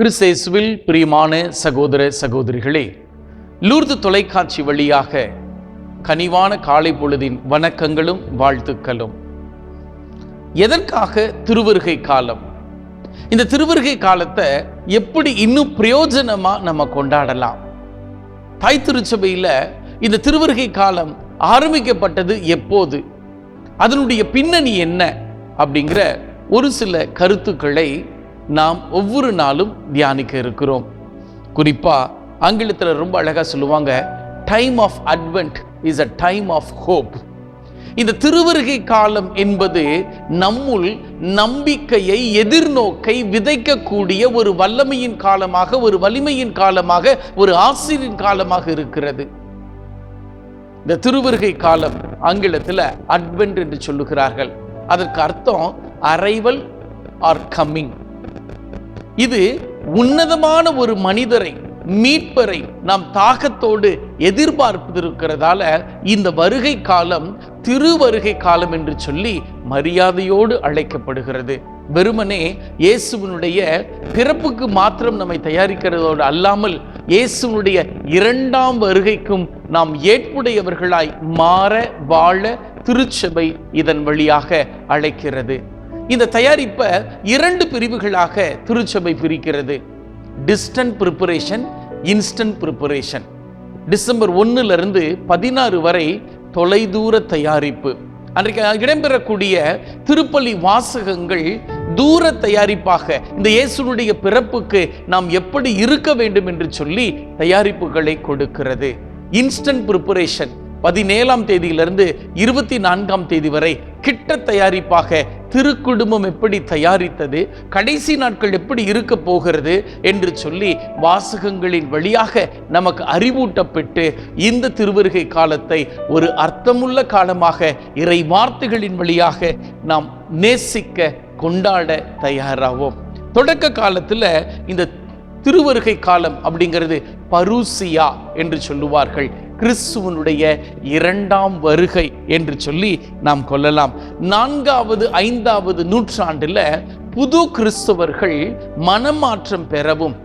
கிறிஸ்தேசுவில் பிரியமான சகோதர சகோதரிகளே லூர்து தொலைக்காட்சி வழியாக கனிவான காலை பொழுதின் வணக்கங்களும் வாழ்த்துக்களும். எதற்காக திருவருகை காலம்? இந்த திருவருகை காலத்தை எப்படி இன்னும் பிரயோஜனமா நம்ம கொண்டாடலாம்? தாய் திருச்சபையில் இந்த திருவருகை காலம் ஆரம்பிக்கப்பட்டது எப்போது? அதனுடைய பின்னணி என்ன? அப்படிங்கிற ஒரு சில கருத்துக்களை நாம் ஒவ்வொரு நாளும் தியானிக்க இருக்கிறோம். குறிப்பாக ஆங்கிலத்தில் ரொம்ப அழகாக சொல்லுவாங்க time of advent is a time of hope இந்த திருவருகை காலம் என்பது நம்முள் நம்பிக்கையை எதிர்நோக்கை விதைக்கக்கூடிய ஒரு வல்லமையின் காலமாக ஒரு வலிமையின் காலமாக ஒரு ஆசிரியின் காலமாக இருக்கிறது. இந்த திருவருகை காலம் ஆங்கிலத்தில் அட்வென்ட் என்று சொல்லுகிறார்கள். அதற்கு அர்த்தம் அரைவல் ஆர் கம்மிங் இது உன்னதமான ஒரு மனிதரை மீட்பரை நாம் தாகத்தோடு எதிர்பார்த்திருக்கிறதால இந்த வருகை காலம் திருவருகை காலம் என்று சொல்லி மரியாதையோடு அழைக்கப்படுகிறது. வெறுமனே இயேசுவனுடைய பிறப்புக்கு மாத்திரம் நம்மை தயாரிக்கிறதோடு அல்லாமல் இயேசுவனுடைய இரண்டாம் வருகைக்கும் நாம் ஏற்புடையவர்களாய் மாற வாழ திருச்சபை இதன் வழியாக அழைக்கிறது. இந்த தயாரிப்பை இரண்டு பிரிவுகளாக திருச்சபை பிரிக்கிறது. Distant preparation instant preparation December ஒன்றுலேருந்து பதினாறு வரை தொலைதூர தயாரிப்பு. அன்றைக்கு இடம்பெறக்கூடிய திருப்பலி வாசகங்கள் தூர தயாரிப்பாக இந்த இயேசுனுடைய பிறப்புக்கு நாம் எப்படி இருக்க வேண்டும் என்று சொல்லி தயாரிப்புகளை கொடுக்கிறது. இன்ஸ்டன்ட் ப்ரிப்பரேஷன் பதினேழாம் தேதியிலிருந்து இருபத்தி நான்காம் தேதி வரை கிட்ட தயாரிப்பாக திருக்குடும்பம் எப்படி தயாரித்தது கடைசி நாட்கள் எப்படி இருக்க போகிறது என்று சொல்லி வாசகங்களின் வழியாக நமக்கு அறிவூட்டப்பட்டு இந்த திருவருகை காலத்தை ஒரு அர்த்தமுள்ள காலமாக இறை வார்த்தைகளின் வழியாக நாம் நேசிக்க கொண்டாட தயாராவோம். தொடக்க காலத்தில் இந்த திருவருகை காலம் அப்படிங்கிறது பருசியா என்று சொல்லுவார்கள். கிறிஸ்துவனுடைய இரண்டாம் வருகை என்று சொல்லி நாம் கொள்ளலாம். நான்காவது ஐந்தாவது நூற்றாண்டுல புது கிறிஸ்தவர்கள் மனமாற்றம் பெறவும்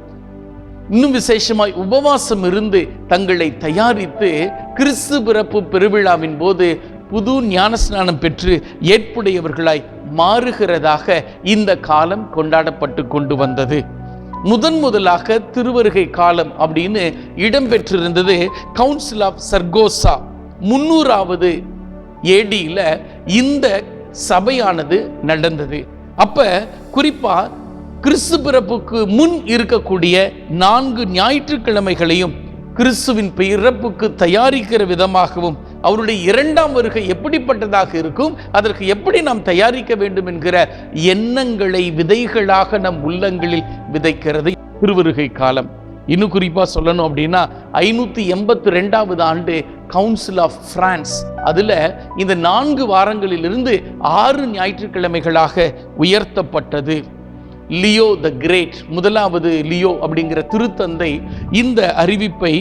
இன்னும் விசேஷமாய் உபவாசம் இருந்து தங்களை தயாரித்து கிறிஸ்து பிறப்பு பெருவிழாவின் போது புது ஞானஸ்நானம் பெற்று ஏற்புடையவர்களாய் மாறுகிறதாக இந்த காலம் கொண்டாடப்பட்டு கொண்டு வந்தது. முதன் முதலாக திருவருகை காலம் அப்படின்னு இடம்பெற்றிருந்தது கவுன்சில் ஆஃப் சர்கோசா முன்னூறாவது ஏடியில் இந்த சபையானது நடந்தது. அப்ப குறிப்பா கிறிஸ்து பிறப்புக்கு முன் இருக்கக்கூடிய நான்கு ஞாயிற்றுக்கிழமைகளையும் கிறிஸ்துவின் பிறப்புக்கு தயாரிக்கிற விதமாகவும் அவருடைய இரண்டாம் வருகை எப்படிப்பட்டதாக இருக்கும்? அதற்கு எப்படி நாம் தயாரிக்க வேண்டும் என்கிற எண்ணங்களை விதைகளாக நம் உள்ளங்களில் விதைக்கிறது. திருவருகை காலம். இன்னும் குறிப்பாக சொல்லணும் அப்படின்னா ஐநூற்றி எண்பத்தி ரெண்டாவது ஆண்டு கவுன்சில் ஆஃப் பிரான்ஸ் அதில் இந்த நான்கு வாரங்களிலிருந்து ஆறு ஞாயிற்றுக்கிழமைகளாக உயர்த்தப்பட்டது. லியோ த கிரேட் முதலாவது லியோ அப்படிங்கிற திருத்தந்தை இந்த அறிவிப்பை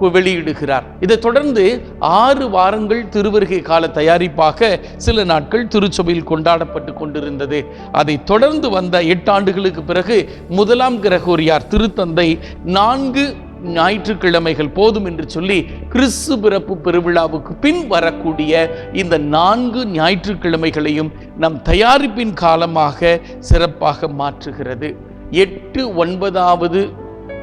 வெளியிடுகிறார். இதை தொடர்ந்து ஆறு வாரங்கள் திருவருகை கால தயாரிப்பாக சில நாட்கள் திருச்சபையில் கொண்டாடப்பட்டு கொண்டிருந்தது. அதை தொடர்ந்து வந்த எட்டு ஆண்டுகளுக்கு பிறகு முதலாம் கிரகோரியார் திருத்தந்தை நான்கு ஞாயிற்றுக்கிழமைகள் போதும் என்று சொல்லி கிறிஸ்து பிறப்பு பெருவிழாவுக்கு பின் வரக்கூடிய இந்த நான்கு ஞாயிற்றுக்கிழமைகளையும் நம் தயாரிப்பின் காலமாக சிறப்பாக மாற்றுகிறது. எட்டு ஒன்பதாவது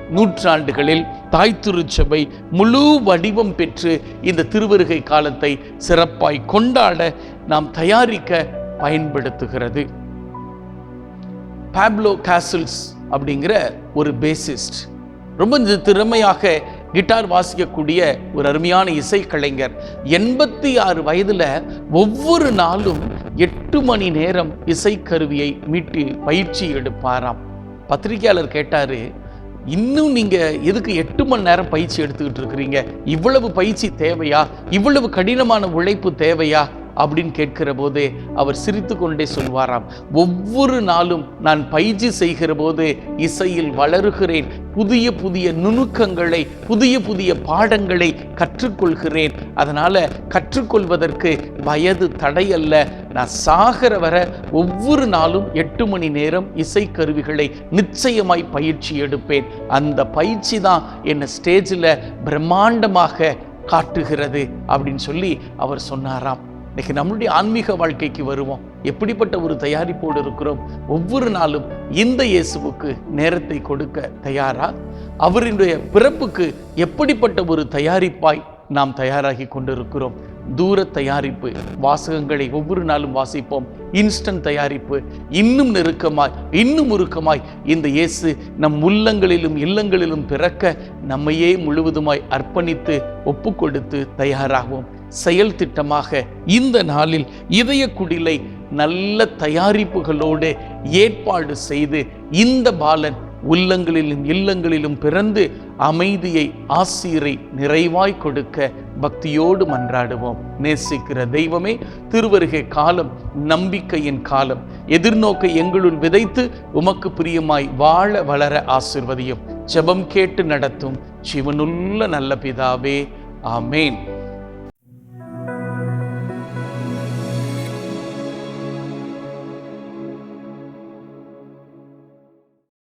நூற்றாண்டுகளில் தாய் திருச்சபை முழு வடிவம் பெற்று இந்த திருவருகை காலத்தை சிறப்பாய் கொண்டாட நாம் தயாரிக்க பயன்படுத்துகிறது. பாப்லோ காசில்ஸ் அப்படிங்கிற ஒரு பேசிஸ்ட் ரொம்ப திறமையாக கிட்டார் வாசிக்கக்கூடிய ஒரு அருமையான இசைக்கலைஞர். எண்பத்தி ஆறு வயதில் ஒவ்வொரு நாளும் எட்டு மணி நேரம் இசைக்கருவியை மீட்டு பயிற்சி எடுப்பாராம். பத்திரிகையாளர் கேட்டாரு இன்னும் நீங்க எதுக்கு எட்டு மணி நேரம் பயிற்சி எடுத்துக்கிட்டு இருக்கிறீங்க? இவ்வளவு பயிற்சி தேவையா? இவ்வளவு கடினமான உழைப்பு தேவையா? அப்படின்னு கேட்கிற போதே அவர் சிரித்து கொண்டே சொல்வாராம் ஒவ்வொரு நாளும் நான் பயிற்சி செய்கிற போது இசையில் வளருகிறேன் புதிய புதிய நுணுக்கங்களை புதிய புதிய பாடங்களை கற்றுக்கொள்கிறேன். அதனால கற்றுக்கொள்வதற்கு வயது தடையல்ல நான் சாகிற வர ஒவ்வொரு நாளும் எட்டு மணி நேரம் இசைக்கருவிகளை நிச்சயமாய் பயிற்சி எடுப்பேன். அந்த பயிற்சி தான் என்னை ஸ்டேஜில் பிரம்மாண்டமாக காட்டுகிறது அப்படின்னு சொல்லி அவர் சொன்னாராம். இன்னைக்கு நம்மளுடைய ஆன்மீக வாழ்க்கைக்கு வருவோம். எப்படிப்பட்ட ஒரு தயாரிப்போடு இருக்கிறோம்? ஒவ்வொரு நாளும் இந்த இயேசுவுக்கு நேரத்தை கொடுக்க தயாரா? அவருடைய பிறப்புக்கு எப்படிப்பட்ட ஒரு தயாரிப்பாய் நாம் தயாராகி கொண்டிருக்கிறோம்? தூர தயாரிப்பு வாசகங்களை ஒவ்வொரு நாளும் வாசிப்போம். இன்ஸ்டன்ட் தயாரிப்பு இன்னும் நெருக்கமாய் இன்னும் உருக்கமாய் இந்த இயேசு நம் உள்ளங்களிலும் இல்லங்களிலும் பிறக்க நம்மையே முழுவதுமாய் அர்ப்பணித்து ஒப்பு கொடுத்து தயாராகும் செயல் திட்டமாக இந்த நாளில் இதய குடிலை நல்ல தயாரிப்புகளோடு ஏற்பாடு செய்து இந்த பாலன் உள்ளங்களிலும் இல்லங்களிலும் பிறந்து அமைதியை ஆசீரை நிறைவாய் கொடுக்க பக்தியோடு மன்றாடுவோம். நேசிக்கிற தெய்வமே திருவருகை காலம் நம்பிக்கையின் காலம். எதிர்நோக்கை எங்களுள் விதைத்து உமக்கு பிரியமாய் வாழ வளர ஆசிர்வதியும். ஜெபம் கேட்டு நடத்தும். சிவனுள்ள நல்ல பிதாவே. ஆமேன்.